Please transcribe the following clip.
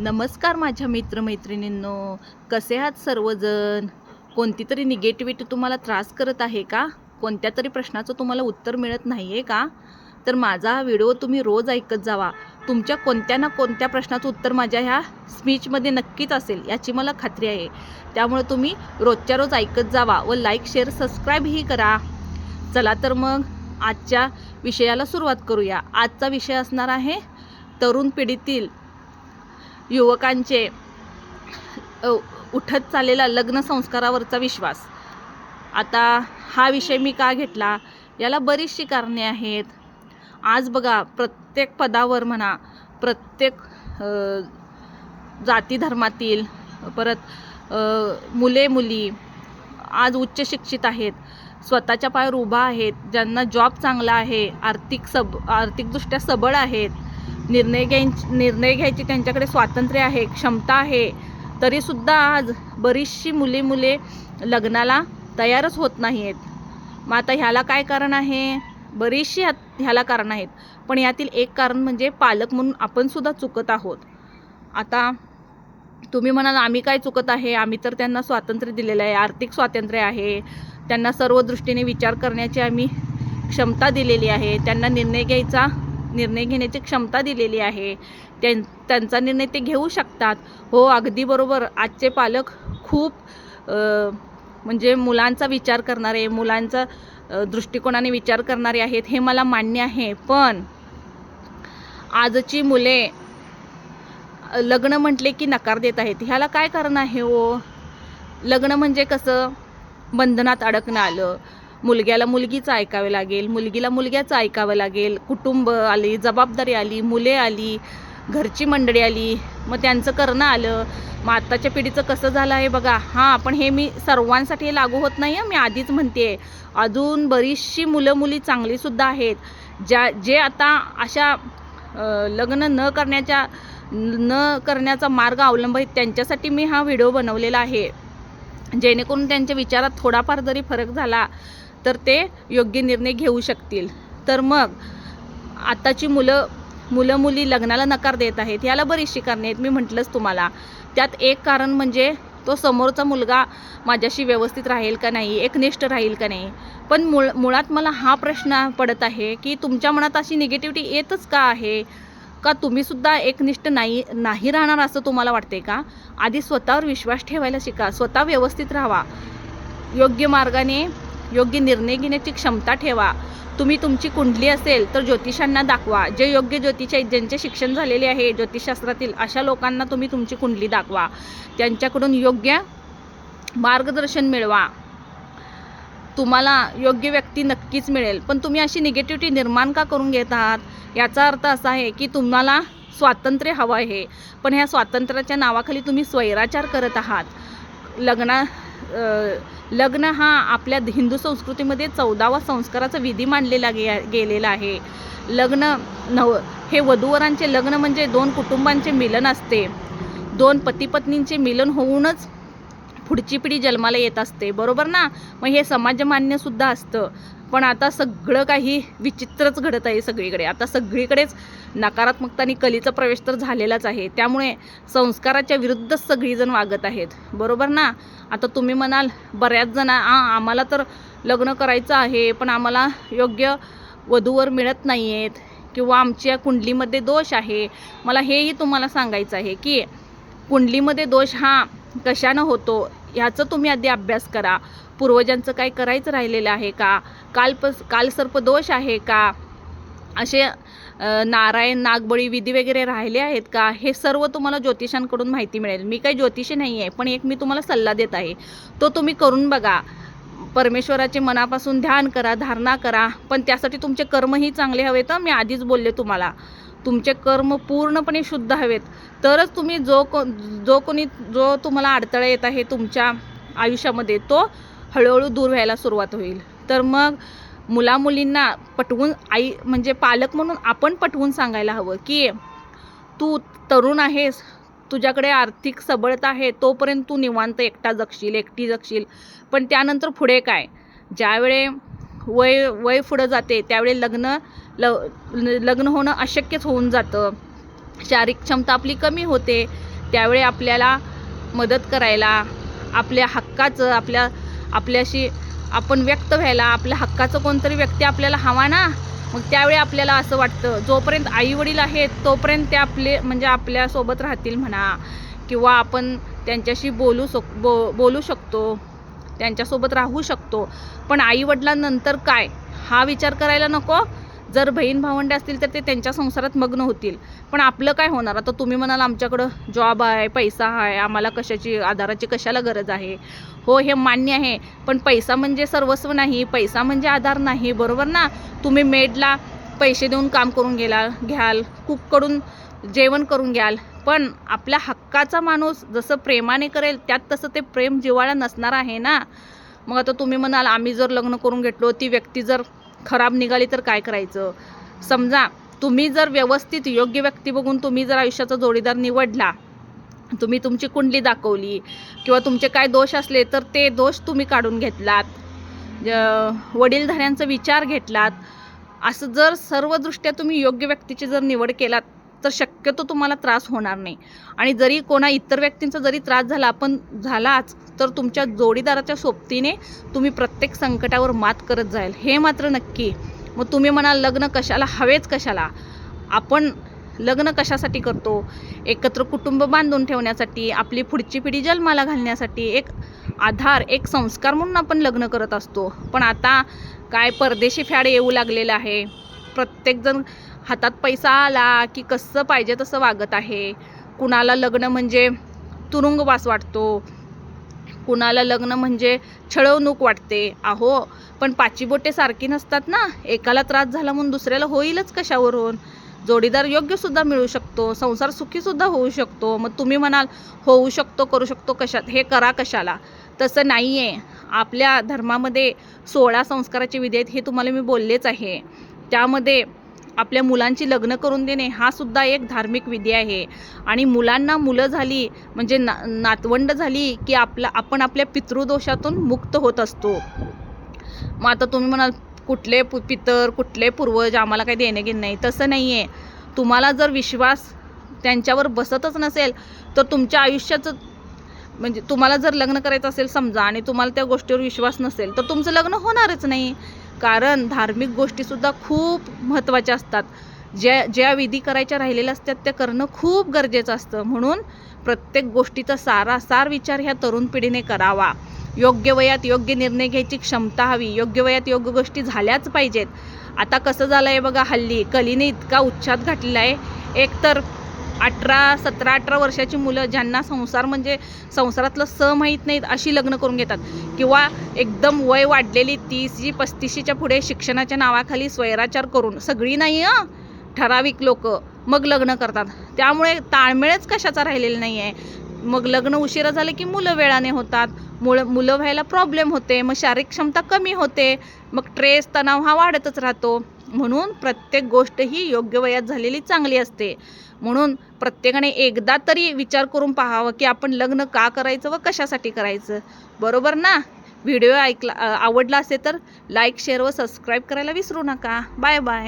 नमस्कार माझ्या मित्रमैत्रिणींनो. कसे आहात सर्वजण? कोणती तरी निगेटिव्हिटी तुम्हाला त्रास करत आहे का? कोणत्या तरी प्रश्नाचं तुम्हाला उत्तर मिळत नाही आहे का? तर माझा हा व्हिडिओ तुम्ही रोज ऐकत जावा. तुमच्या कोणत्या ना कोणत्या प्रश्नाचं उत्तर माझ्या ह्या स्पीचमध्ये नक्कीच असेल याची मला खात्री आहे. त्यामुळे तुम्ही रोजच्या रोज ऐकत जावा व लाईक शेअर सबस्क्राईबही करा. चला तर मग आजच्या विषयाला सुरुवात करूया. आजचा विषय असणार आहे तरुण पिढीतील युवकांचे उठत चाललेला लग्न संस्कारावरचा विश्वास. आता हा विषय मी का घेतला? याला बरीचशी कारणे आहेत. आज बघा प्रत्येक पदावर म्हणा प्रत्येक जाती धर्मातील परत मुले मुली आज उच्च शिक्षित आहेत. स्वतःच्या पायावर उभा आहेत. ज्यांना जॉब चांगला आहे आर्थिक सब आर्थिकदृष्ट्या सबळ आहेत. निर्णय घ्याय निर्णय घ्यायची त्यांच्याकडे स्वातंत्र्य आहे क्षमता आहे तरीसुद्धा आज बरीचशी मुली मुले लग्नाला तयारच होत नाही आहेत मग आता ह्याला काय कारण आहे? बरीचशी ह्यात- ह्याला कारण आहेत. पण यातील एक कारण म्हणजे पालक म्हणून आपणसुद्धा चुकत आहोत. आता तुम्ही म्हणाल आम्ही काय चुकत आहे? आम्ही तर त्यांना स्वातंत्र्य दिलेलं आहे. आर्थिक स्वातंत्र्य आहे. त्यांना सर्व दृष्टीने विचार करण्याची आम्ही क्षमता दिलेली आहे. त्यांना निर्णय घ्यायचा निर्णय घेण्याची क्षमता दिलेली आहे. त्यां त्यांचा निर्णय ते घेऊ शकतात. हो अगदी बरोबर. आजचे पालक खूप म्हणजे मुलांचा विचार करणारे मुलांचा दृष्टिकोनाने विचार करणारे आहेत हे मला मान्य आहे. पण आजची मुले लग्न म्हटले की नकार देत आहेत. ह्याला काय कारण आहे हो? लग्न म्हणजे कसं? बंधनात अडकणं आलं. मुलग्याला मुलगीचं ऐकावे लागेल मुलगीला मुलग्याचं ऐकावं लागेल. कुटुंब आली जबाबदारी आली मुले आली घरची मंडळी आली मग त्यांचं करणं आलं. मग आत्ताच्या पिढीचं कसं झालं आहे बघा. हां पण हे मी सर्वांसाठी लागू होत नाही आहे मी आधीच म्हणते. अजून बरीचशी मुलं मुली चांगलीसुद्धा आहेत. ज्या जे आता अशा लग्न न करण्याच्या न करण्याचा मार्ग अवलंबित त्यांच्यासाठी मी हा व्हिडिओ बनवलेला आहे. जेणेकरून त्यांच्या विचारात थोडाफार जरी फरक झाला तर ते योग्य निर्णय घेऊ शकतील. तर मग आताची मुलं मुलं मुली लग्नाला नकार देत आहेत याला बरीचशी कारणे आहेत मी म्हटलंच तुम्हाला. त्यात एक कारण म्हणजे तो समोरचा मुलगा माझ्याशी व्यवस्थित राहील का नाही एकनिष्ठ राहील का नाही. पण मुळ मुळात मला हा प्रश्न पडत आहे की तुमच्या मनात अशी निगेटिव्हिटी येतच का आहे? का तुम्हीसुद्धा एकनिष्ठ नाही नाही राहणार असं तुम्हाला वाटते का? आधी स्वतःवर विश्वास ठेवायला शिका स्वतः व्यवस्थित राहावा. योग्य मार्गाने योग्य निर्णय घेण्याची क्षमता ठेवा. तुम्ही तुमची कुंडली असेल तर ज्योतिषांना दाखवा. जे योग्य ज्योतिष आहेत ज्यांचे शिक्षण झालेले आहे ज्योतिषशास्त्रातील अशा लोकांना तुम्ही तुमची कुंडली दाखवा. त्यांच्याकडून योग्य मार्गदर्शन मिळवा. तुम्हाला योग्य व्यक्ती नक्कीच मिळेल. पण तुम्ही अशी निगेटिव्हिटी निर्माण का करून घेत आहात? याचा अर्थ असा आहे की तुम्हाला स्वातंत्र्य हवं आहे. पण ह्या स्वातंत्र्याच्या नावाखाली तुम्ही स्वैराचार करत आहात. लग्ना लग्न हा आपल्या हिंदू संस्कृतीमध्ये चौदावा संस्काराचा विधी मानलेला गे गेलेला आहे. लग्न नव हे वधूवरांचे लग्न म्हणजे दोन कुटुंबांचे मिलन असते. दोन पतीपत्नींचे मिलन होऊनच पुढची पिढी जन्माला येत असते. बरोबर ना? मग हे समाजमान्यसुद्धा असतं. पण आता सगळं काही विचित्रच घडत आहे सगळीकडे. आता सगळीकडेच नकारात्मकता आणि कलीचा प्रवेश तर झालेलाच आहे. त्यामुळे संस्काराच्या विरुद्धच सगळीजण वागत आहेत. बरोबर ना? आता तुम्ही म्हणाल बऱ्याच जण आ आम्हाला तर लग्न करायचं आहे पण आम्हाला योग्य वधूवर मिळत नाही आहेत किंवा आमच्या कुंडलीमध्ये दोष आहे. मला हेही तुम्हाला सांगायचं आहे की कुंडलीमध्ये दोष हा कशानं होतो? ह्याचं तुम्ही आधी अभ्यास करा. पूर्वजांचं काय करायचं राहिलेलं आहे का? कालपस कालसर्प दोष आहे का? असे नारायण नागबळी विधी वगैरे राहिले आहेत का? हे सर्व तुम्हाला ज्योतिषांकडून माहिती मिळेल. मी काही ज्योतिषी नाही आहे पण एक मी तुम्हाला सल्ला देत आहे. तो तुम्ही करून बघा. परमेश्वराचे मनापासून ध्यान करा धारणा करा. पण त्यासाठी तुमचे कर्मही चांगले हवे तर मी आधीच बोलले तुम्हाला. तुमचे कर्म पूर्णपणे शुद्ध हवेत. तरच तुम्ही जो को जो कोणी जो तुम्हाला अडथळा येत आहे तुमच्या आयुष्यामध्ये तो हळूहळू दूर व्हायला सुरुवात होईल. तर मग मुलामुलींना पटवून आई म्हणजे पालक म्हणून आपण पटवून सांगायला हवं की तू तरुण आहेस तुझ्याकडे आर्थिक सबळता आहे तोपर्यंत तू निवांत एकटा जगशील एकटी जगशील. पण त्यानंतर पुढे काय? ज्यावेळे वय वय पुढं जाते त्यावेळी लग्न ल लग्न होणं अशक्यच होऊन जातं. शारीरिक क्षमता आपली कमी होते. त्यावेळी आपल्याला मदत करायला आपल्या हक्काचं आपल्या आपल्याशी आपण व्यक्त व्हायला आपल्या हक्काचं कोणतरी व्यक्ती आपल्याला हवा ना? मग त्यावेळी आपल्याला असं वाटतं जोपर्यंत आई वडील आहेत तोपर्यंत ते आपले म्हणजे आपल्यासोबत राहतील म्हणा. किंवा आपण त्यांच्याशी बोलू शक बो बोलू शकतो त्यांच्यासोबत राहू शकतो. पण आई वडिलांनंतर काय? हा विचार करायला नको. जर बहीण भावंडे असतील तर ते त्यांच्या संसारात मग्न होतील. पण आपलं काय होणार? आता तुम्ही म्हणाल आमच्याकडं जॉब आहे पैसा आहे आम्हाला कशाची आधाराची कशाला गरज आहे? हो हे मान्य आहे पण पैसा म्हणजे सर्वस्व नाही पैसा म्हणजे आधार नाही बरोबर ना? तुम्ही मेडला पैसे देऊन काम करून गेला घ्याल कुककडून जेवण करून घ्याल पण आपल्या हक्काचा माणूस जसं प्रेमाने करेल त्यात तसं ते प्रेम जिवाळा नसणार आहे ना? मग आता तुम्ही म्हणाल आम्ही जर लग्न करून घेतलो ती व्यक्ती जर खराब निघाली तर काय करायचं? समजा तुम्ही जर व्यवस्थित योग्य व्यक्ती बघून तुम्ही जर आयुष्याचा जोडीदार निवडला तुम्ही तुमची कुंडली दाखवली किंवा तुमचे काय दोष असले तर ते दोष तुम्ही काढून घेतलात. वडीलधाऱ्यांचा विचार घेतलात. असं जर सर्व दृष्ट्या तुम्ही योग्य व्यक्तीची जर निवड केलात तर शक्यतो तुम्हाला त्रास होणार नाही. आणि जरी कोणा इतर व्यक्तींचा जरी त्रास झाला पण झालाच तर तुमच्या जोडीदाराच्या सोबतीने तुम्ही प्रत्येक संकटावर मात करत जाईल हे मात्र नक्की. मग तुम्ही म्हणाल लग्न कशाला? हवेच कशाला? आपण लग्न कशासाठी करतो? एकत्र कुटुंब बांधून ठेवण्यासाठी आपली पुढची पिढी जन्माला घालण्यासाठी एक आधार एक संस्कार म्हणून आपण लग्न करत असतो. पण आता काय परदेशी फॅड येऊ लागलेलं आहे. प्रत्येकजण हातात पैसा आला की कसं पाहिजे तसं वागत आहे. कुणाला लग्न म्हणजे तुरुंगवास वाटतो. कुणाला लग्न म्हणजे छळवणूक वाटते. अहो पण पाची बोटे सारखी नसतात ना. एकाला त्रास झाला म्हणून दुसऱ्याला होईलच कशावरून? जोडीदार योग्यसुद्धा मिळू शकतो. संसार सुखीसुद्धा होऊ शकतो. मग तुम्ही म्हणाल होऊ शकतो करू शकतो कशात? हे करा कशाला? तसं नाही आहे आपल्या धर्मामध्ये सोळा संस्काराचे विधी आहेत हे तुम्हाला मी बोललेच आहे. त्यामध्ये आपल्या मुलांची लग्न करून देणे हा सुद्धा एक धार्मिक विधी आहे. आणि मुलांना मुलं झाली म्हणजे ना नातवंड झाली की आपला आपण आपल्या पितृदोषातून मुक्त होत असतो. मग आता तुम्ही म्हणाल कुठले पु पितर कुठले पूर्वज आम्हाला काही देणे घेणे नाही. तसं नाही आहे तुम्हाला जर विश्वास त्यांच्यावर बसतच नसेल तर तुमच्या आयुष्याचं म्हणजे तुम्हाला जर लग्न करायचं असेल समजा आणि तुम्हाला त्या गोष्टीवर विश्वास नसेल तर तुमचं लग्न होणारच नाही. कारण धार्मिक गोष्टीसुद्धा खूप महत्त्वाच्या असतात. ज्या ज्या विधी करायच्या राहिलेल्या असतात त्या करणं खूप गरजेचं असतं. म्हणून प्रत्येक गोष्टीचा सारा सार विचार ह्या तरुण पिढीने करावा. योग्य वयात योग्य निर्णय घ्यायची क्षमता हवी. योग्य वयात योग्य गोष्टी झाल्याच पाहिजेत. आता कसं झालं आहे बघा हल्ली. कलीने इतका उच्छाद घातलेला आहे. एकतर अठरा सतरा अठरा वर्षाची मुलं ज्यांना संसार म्हणजे संसारातलं स माहीत नाहीत अशी लग्न करून घेतात. किंवा एकदम वय वाढलेली तीसची पस्तीशीच्या पुढे शिक्षणाच्या नावाखाली स्वैराचार करून सगळी नाही हं ठराविक लोक मग लग्न करतात. त्यामुळे ताळमेळच कशाचा राहिलेला नाही आहे मग लग्न उशिरा झालं की मुलं वेळाने होतात. मुळ मुलं व्हायला प्रॉब्लेम होते. मग शारीरिक क्षमता कमी होते. मग ट्रेस तणाव हा वाढतच राहतो. म्हणून प्रत्येक गोष्ट ही योग्य वयात झालेली चांगली असते. म्हणून प्रत्येकाने एकदा तरी विचार करून पाहावं की आपण लग्न का करायचं व कशासाठी करायचं. बरोबर ना? व्हिडिओ ऐकला आवडला असेल तर लाईक शेअर व सबस्क्राईब करायला विसरू नका. Bye bye.